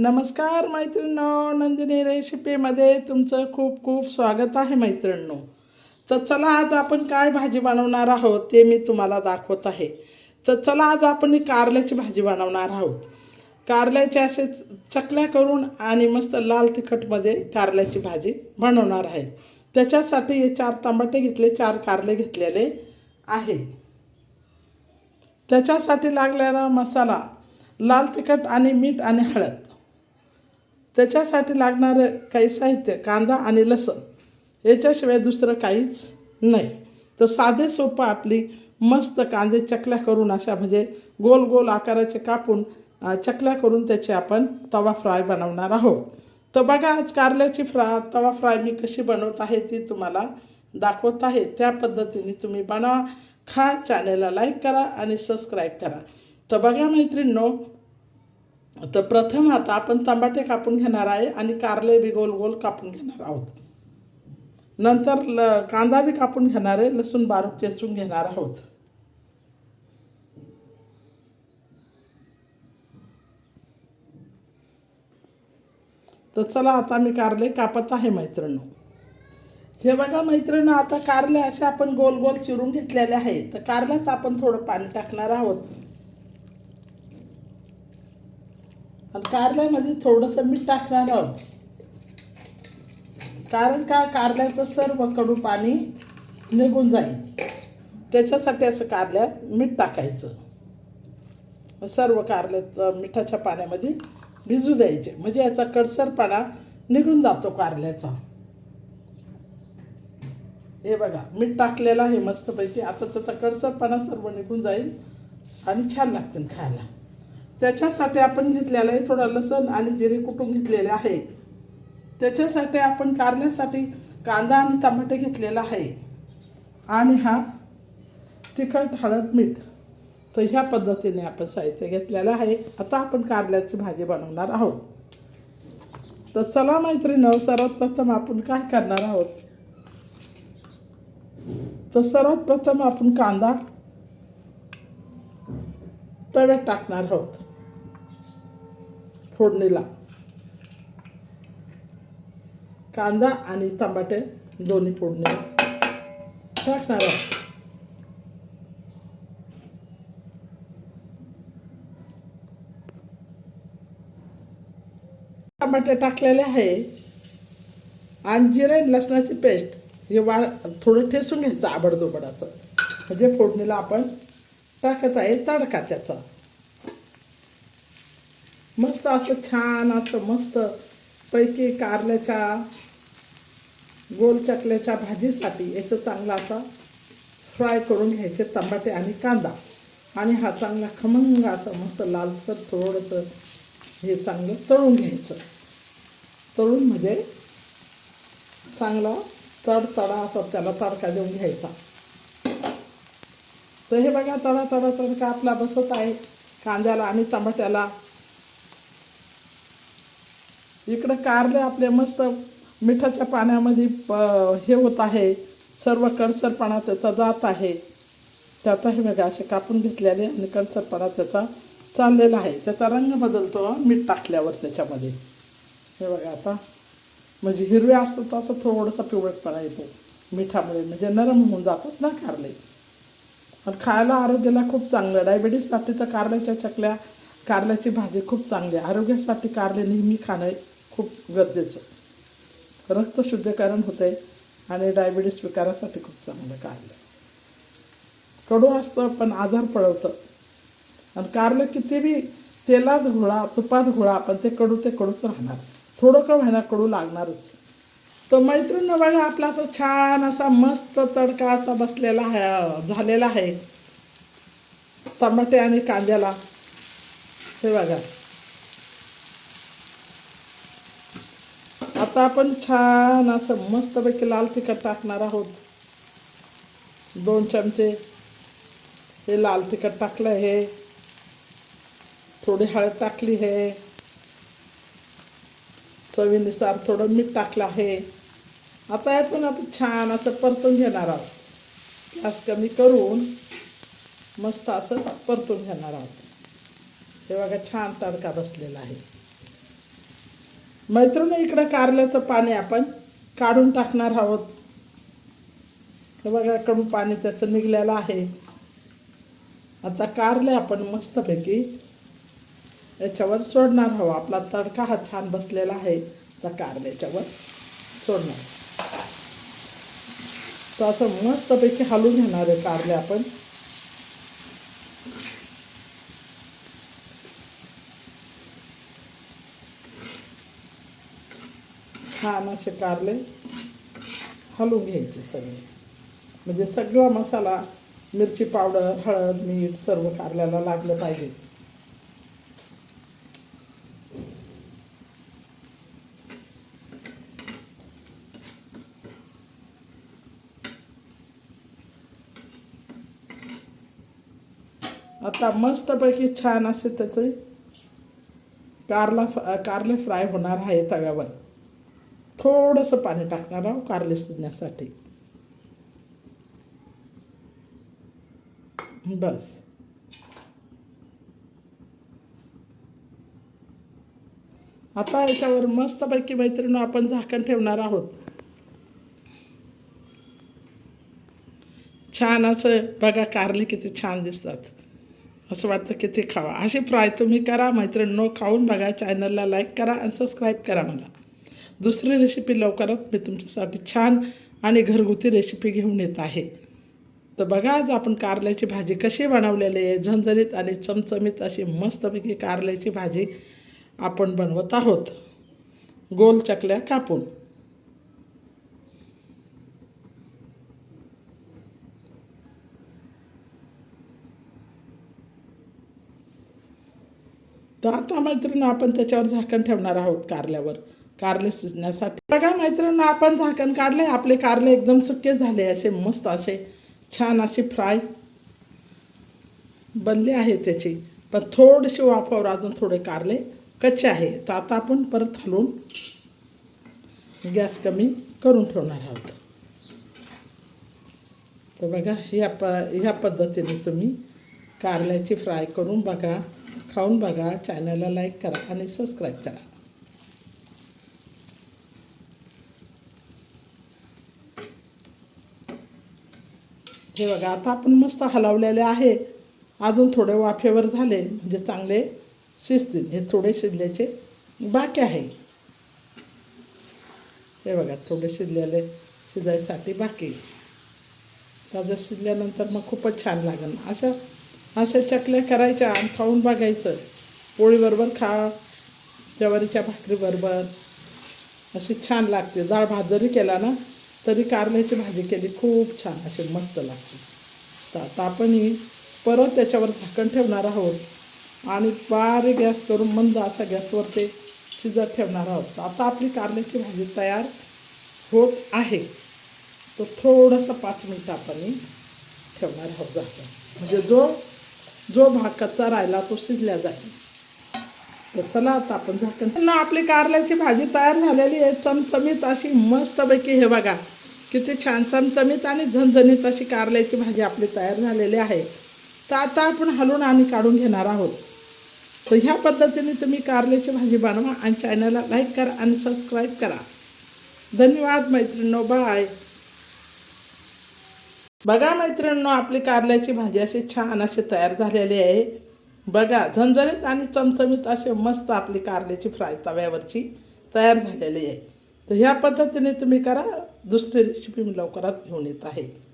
नमस्कार मैत्रिणींनो नंदिनी रेसिपीमध्ये तुमचं खूप खूप स्वागत आहे मैत्रिणींनो. तर चला आज आपण काय भाजी बनवणार आहोत ते मी तुम्हाला दाखवत आहे. तर चला आज आपण कारल्याची भाजी बनवणार आहोत. कारल्याचे असे चकल्या करून आणि मस्त लाल तिखटमध्ये कारल्याची भाजी बनवणार आहे. त्याच्यासाठी हे चार टमाटे घेतले चार कारले घेतलेले आहे. त्याच्यासाठी लागलेला मसाला लाल तिखट आणि मीठ आणि हळद. त्याच्यासाठी लागणारं काही साहित्य कांदा आणि लसण याच्याशिवाय दुसरं काहीच नाही. तर साधे सोपं आपली मस्त कांदे चकल्या करून अशा म्हणजे गोल गोल आकाराचे कापून चकल्या करून त्याचे आपण तवा फ्राय बनवणार आहोत. तर बघा आज कारल्याची फ्रा तवा फ्राय मी कशी बनवत आहे ती तुम्हाला दाखवत आहे. त्या पद्धतीने तुम्ही बनवा खा चॅनलला लाईक करा आणि सबस्क्राईब करा. तर बघा मैत्रिणींनो तर प्रथम आता आपण टमाटे कापून घेणार आहे आणि कारले बी गोल गोल कापून घेणार आहोत. नंतर ल कांदा बी कापून घेणार आहे लसूण बारीक चेचून घेणार आहोत. तर चला आता मी कारले कापत आहे मैत्रिणी हे बघा मैत्रिणी आता कारले असे आपण गोल गोल चिरून घेतलेले आहे तर कारल्यात आपण थोडं पाणी टाकणार आहोत. आणि कारल्यामध्ये थोडंसं मीठ टाकणार आहोत. कारण का कारल्याचं सर्व कडू पाणी निघून जाईल. त्याच्यासाठी असं कारल्यात मीठ टाकायचं. सर्व कारल्याचं मिठाच्या पाण्यामध्ये भिजू द्यायचे. म्हणजे याचा कडसरपणा निघून जातो कारल्याचा. हे बघा मीठ टाकलेलं आहे मस्तपैकी. आता त्याचा कडसरपणा सर्व निघून जाईल आणि छान लागतील खायला. त्याच्यासाठी आपण घेतलेलं आहे थोडं लसण आणि जिरे कुटून घेतलेले आहे. त्याच्यासाठी आपण कारल्यासाठी कांदा आणि टमाटे घेतलेला आहे. आणि हा तिखट हळद मीठ. तर ह्या पद्धतीने आपण साहित्य घेतलेलं आहे. आता आपण कारल्याची भाजी बनवणार आहोत. तर चला मैत्रिणी सर्वात प्रथम आपण काय करणार आहोत? तर सर्वात प्रथम आपण कांदा तव्यात टाकणार आहोत. फोडणीला. कांदा आणि टमाटे दोन्ही फोडणी टाकणार आहोत. टमाटे टाकलेले आहे. आणि जिरे आणि लसणाची पेस्ट हे वा थोडं ठेसून घ्यायचं आबडदोबड असं म्हणजे फोडणीला आपण टाकत आहे तडका त्याचा. मस्त असं छान असं मस्त पैकी कारल्याच्या गोल चकल्याच्या भाजीसाठी याचं चांगला असा फ्राय करून घ्यायचे टमाटे आणि कांदा. आणि हा चांगला खमंग असं मस्त लालसर थोडंसं हे चांगलं तळून घ्यायचं. तळून म्हणजे चांगला तडतडा असा त्याला तडका देऊन घ्यायचा. तर हे बघा तडा तडा तडका आपला बसत आहे. कांद्याला आणि टमाट्याला इकडं कारले आपले मस्त मिठाच्या पाण्यामध्ये प- हे होत आहे. सर्व कणसरपणा त्याचा जात आहे. त्यात हे बघा असे कापून घेतलेले आणि कणसरपणा त्याचा चाललेला आहे. त्याचा रंग बदलतो मीठ टाकल्यावर त्याच्यामध्ये. हे बघा आता. म्हणजे हिरवे असतात तर असं थोडंसं पिवळटपणा येतो. मिठामुळे म्हणजे नरम होऊन जातात ना कारले. आणि खायला आरोग्याला खूप चांगलं. डायबिटीजसाठी तर कारल्याच्या चकल्या कारल्याची भाजी खूप चांगली आहे. आरोग्यासाठी कारले नेहमी खाणं खूप गरजेचं. रक्त शुद्धीकरण होते आणि डायबिटीस विकारासाठी खूप चांगलं कारलं कडू असतं पण आजार पळवतं. आणि कारलं किती बी तेलात घोळा तुपात घोळा पण ते कडू ते कडूच राहणार. थोडं का व्हायला कडू लागणारच. तर मैत्रीण वेळा आपला असं छान असा मस्त तडका असा बसलेला आहे झालेला आहे. टमाटे आणि कांद्याला. हे बघा. आता आपण छान असं मस्तपैकी लाल तिखट टाकणार आहोत. दोन चमचे. हे लाल तिखट टाकलं हे थोडी हळद टाकली हे चवीनुसार थोडं मीठ टाकलं आहे. आता यातून आपण छान असं परतून घेणार आहोत. गॅस कमी करून मस्त असं परतून घेणार आहोत. हे बघा छान तडका बसलेला आहे. मैत्रिणी इकडं कारल्याचं पाणी आपण काढून टाकणार आहोत. हे बघा कडून पाणी त्याचं निघलेलं आहे. आता कारले आपण मस्तपैकी याच्यावर सोडणार हवं आपला तडका हा छान बसलेला आहे. त्या कारल्याच्यावर सोडणार. तर असं मस्तपैकी हलवून घेणार आहे कारले आपण. छान असे कारले हलवून घ्यायचे सगळे. म्हणजे सगळा मसाला मिरची पावडर हळद मीठ सर्व कारल्याला लागलं पाहिजे. आता मस्तपैकी छान असे त्याचे कारला कारले फ्राय होणार आहे तव्यावर. थोडंसं पाणी टाकणार आहोत कारले शिजण्यासाठी. बस. आता याच्यावर मस्तपैकी मैत्रिणी आपण झाकण ठेवणार आहोत. छान असं बघा कारले किती छान दिसतात. असं वाटतं किती खावा. अशी फ्राय तुम्ही करा मैत्रिणींनो खाऊन बघा. चॅनलला लाईक करा आणि सबस्क्राईब करा मला. दुसरी रेसिपी लवकरच मी तुमच्यासाठी छान आणि घरगुती रेसिपी घेऊन येत आहे. तर बघा आज आपण कारल्याची भाजी कशी बनवलेली आहे. झणझणीत आणि चमचमीत अशी मस्तपैकी कारल्याची भाजी आपण बनवत आहोत. गोल चकल्या कापून. तर आता मैत्रिणी आपण त्याच्यावर झाकण ठेवणार आहोत कारल्यावर. कारले सुजण्यासाठी. बघा मैत्रिणी आपण झाकण काढले आपले कारले एकदम सुके झाले. असे मस्त असे छान असे फ्राय बनले आहे त्याची. पण थोडीशी वाफावर अजून थोडे कारले कच्चे आहे तर आता आपण परत हलवून गॅस कमी करून ठेवणार आहोत. तर बघा ह्या प ह्या पद्धतीने तुम्ही कारल्याची फ्राय करून बघा खाऊन बघा. चॅनलला लाईक करा आणि सबस्क्राईब करा. हे बघा आता आपण मस्त हलवलेले आहे. अजून थोडे वाफेवर झाले म्हणजे चांगले शिजतील. हे थोडे शिजल्याचे बाकी आहे. हे बघा थोडे शिजलेले शिजायसाठी बाकी. ताजं शिजल्यानंतर मग खूपच छान लागेल. अशा अशा चकल्या करायच्या आणि खाऊन बघायचं. पोळीबरोबर खा ज्वारीच्या भाकरीबरोबर. अशी छान लागते. डाळ भात जरी केला ना तरी कारल्याची भाजी केली खूप छान अशी मस्त लागते. तर आता आपणही परत त्याच्यावर झाकण ठेवणार आहोत. आणि बारीक गॅस करून मंद असा गॅसवर ते शिजत ठेवणार आहोत. तर आता आपली कारल्याची भाजी तयार होत आहे. तो थोडंसं पाच मिनटं आपण ठेवणार आहोत झाकण. म्हणजे जो जो भाग कच्चा राहिला तो शिजल्या जाईल. तर चला आता आपण झाकण. ना आपली कारल्याची भाजी तयार झालेली आहे. चमचमीत अशी मस्तपैकी हे बघा. किती छान चमचमीत आणि झणझणीत अशी कारल्याची भाजी आपली तयार झालेली आहे. तर आता आपण हलवून आणि काढून घेणार आहोत. तर ह्या पद्धतीने तुम्ही कारल्याची भाजी बनवा आणि चॅनलला लाईक करा आणि सबस्क्राईब करा. धन्यवाद मैत्रिणींनो बाय बघा मैत्रिणींनो आपली कारल्याची भाजी अशी छान अशी तयार झालेली आहे. बघा झणझणीत आणि चमचमीत असे मस्त आपली कारल्याची फ्राय तव्यावरची तयार झालेली आहे. तर ह्या पद्धतीने तुम्ही करा दुसरी रेसिपी मी लवकरात घेऊन येत आहे.